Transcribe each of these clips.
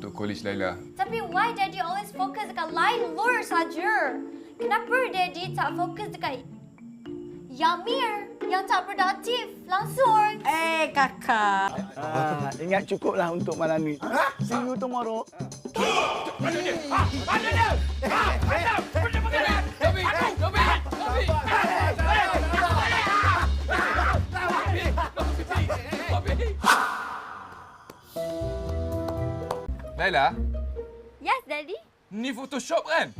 untuk college Laila. Tapi why Daddy always fokus dekat line lure saja? Kenapa Daddy tak fokus dekat Yamir yang tak produktif langsung? Eh kakak. Ah, ingat cukuplah untuk malam ni. See you tomorrow. Laila, Yes, Daddy. ni Photoshop kan?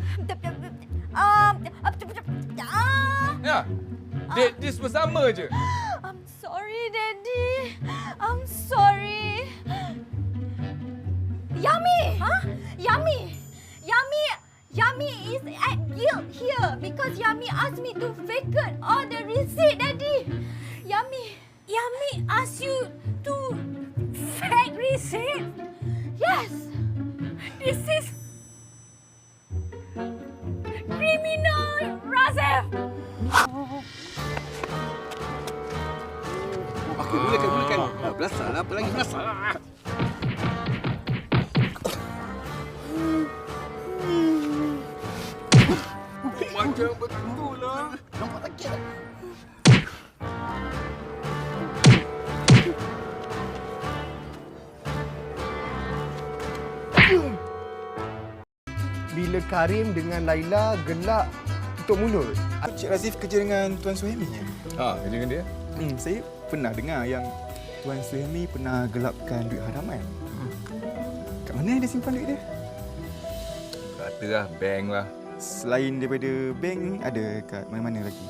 Um, ah, Ya. Date this bersama je. I'm sorry, Daddy. I'm sorry. Yummy! Huh? Yummy! Yummy! Yummy is at guilt here because Yummy asked me to vacate all the receipt, Daddy. Yummy. Yummy asked you to fake receipt? Yes. This is criminal, Razif. Okey, mulakan, mulakan. Ah, Belasah lah, apa lagi belasah lah. Macam betul lah. Bila Karim dengan Laila gelak tutup mulut. Cik Razif kerja dengan Tuan Suhaimi ya? Ha, kerja dengan dia. Hmm, saya pernah dengar yang Tuan Suhaimi pernah gelapkan duit haraman. Kat mana dia simpan duit dia? Kata lah, bank lah. Selain daripada bank ni, ada kat mana-mana lagi?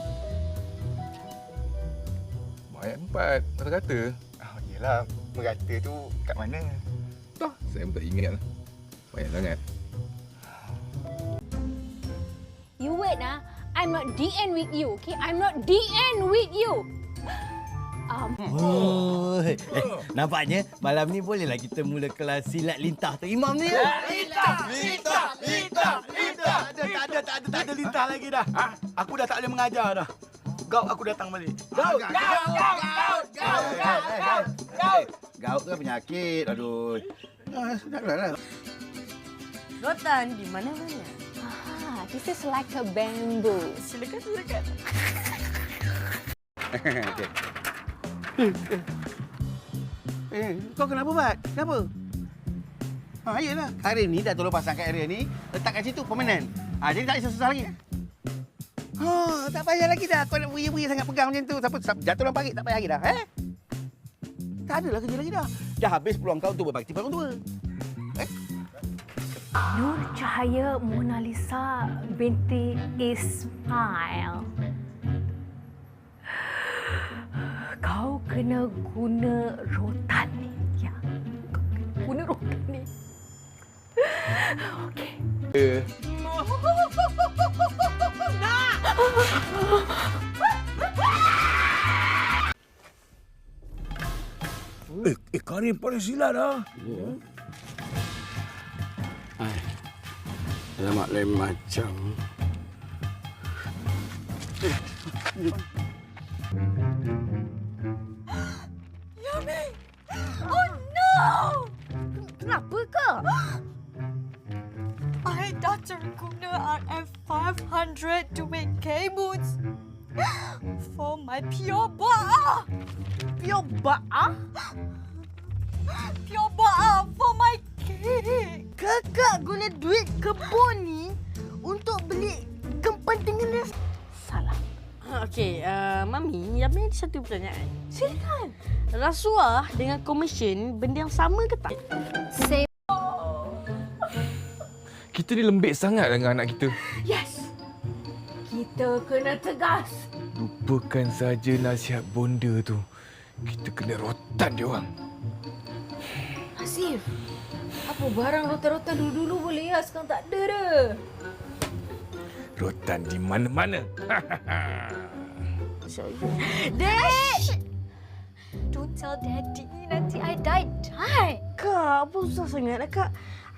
Banyak tempat, kata-kata. Oh, yelah, merata tu kat mana? Dah, saya pun tak ingat lah. Banyak sangat. You wait ah. I'm not DN with you, okay? I'm not DN with you. Um, Oh, eh, nampaknya malam ni bolehlah kita mula kelas silat lintah tu imam ni. Ya, Lintah, lintah, lintah. Tak ada, tak ada, tak ada, tak ada lintah lagi dah. Ha? Aku dah tak boleh mengajar dah. Gaut aku datang balik. Gaut, gaut, gaut, gaut, gaut, gaut, gaut. Gaut kan penyakit, aduh. Ah, dah lah lah. Rotan di mana-mana. This is like a bamboo. Silakan, silakan. Okey. Eh, kau kenapa, Bat? Kenapa? Ha, iyalah. Karim ni dah tolong pasang kat area ni. Letak kat situ, permanent. Ha, jadi tak payah susah lagi. Ha, tak payah lagi dah. Kau nak buih-buih sangat pegang macam tu. Siapa siapa- jatuh dalam parit, tak payah lagi dah. Eh? Tak adalah kerja lagi dah. Dah habis peluang kau untuk berbakti pada orang tua. Nur Cahaya Mona Lisa binti Ismail. Kau kena guna rotan ni. Ya. Kau kena guna rotan ni. Okey. Eh, Eh, eh Karim paling silat dah. Alamak lain macam. Yummy! Oh no! Kenapa ke? I dah terguna RF500 to make cables for my pure ba'a. Pure ba'a? Pure ba'a for my. Kakak guna duit kebun ni untuk beli kepentingan Salah. Okey, uh, Mami, Yami ada satu pertanyaan. Silakan. Rasuah dengan komisen benda yang sama ke tak? Same. kita ni lembik sangat dengan anak kita. Yes. Kita kena tegas. Lupakan saja nasihat bonda tu. Kita kena rotan dia orang. Asif. Apa barang rotan-rotan dulu-dulu boleh ya? Sekarang tak ada dah. Rotan di mana-mana. Dad! Don't tell Daddy. Nanti I die die. Kak, apa susah sangat nak kak?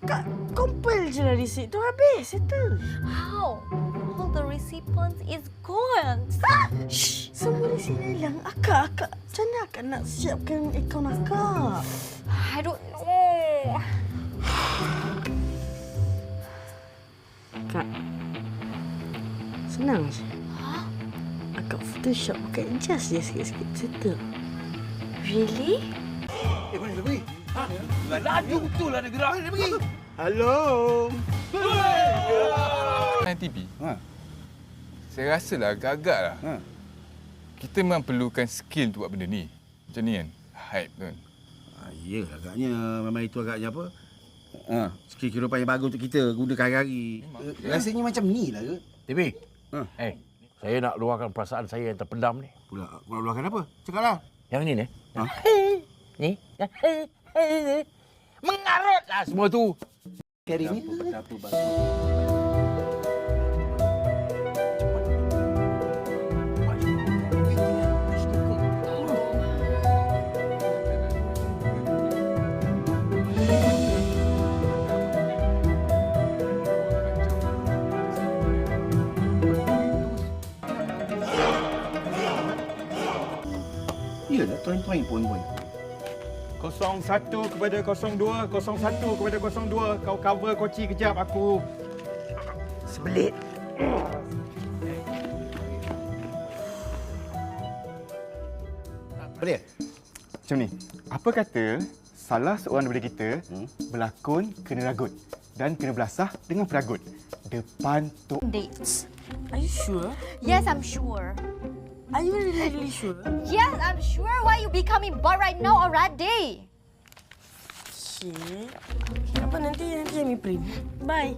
Kak, compile je lah receipt tu habis. Settle. How? All the recipients is gone. Shh, semua receipt dah hilang. Akak, akak. Macam mana akak nak siapkan akaun akak? I don't know. Senang je. Akak Photoshop pakai adjust je sikit-sikit. Settle. Really? Eh, mana dia pergi? Laju betul lah dia gerak. Mana dia pergi? Halo. Main TV. Ha. Saya rasa lah agak-agak lah. Ha. Kita memang perlukan skill untuk buat benda ni. Macam ni kan. Hype tu kan. Ah, ya, agaknya memang itu agaknya apa? Ha, skill kehidupan yang bagus untuk kita gunakan hari-hari. Eh, Rasanya macam ni lah ke? TV. Ha. Eh, saya nak luahkan perasaan saya yang terpendam ni. Pula, aku nak luahkan apa? Cakaplah. Yang ni ni. Ha? Ni. Mengarutlah semua tu. Hari ni Ya, dah toing-toing pun-pun. 01 kepada 02, 01 kepada 02. Kau cover koci kejap aku. Sebelit. Boleh? Macam ni. Apa kata salah seorang daripada kita hmm? berlakon kena ragut dan kena belasah dengan peragut depan tok Dates. Are you sure? Yes, I'm sure. Are you really, really sure? Yes, I'm sure. Why you becoming bored right now already? Shit. Apa nanti nanti Yami print. Bye.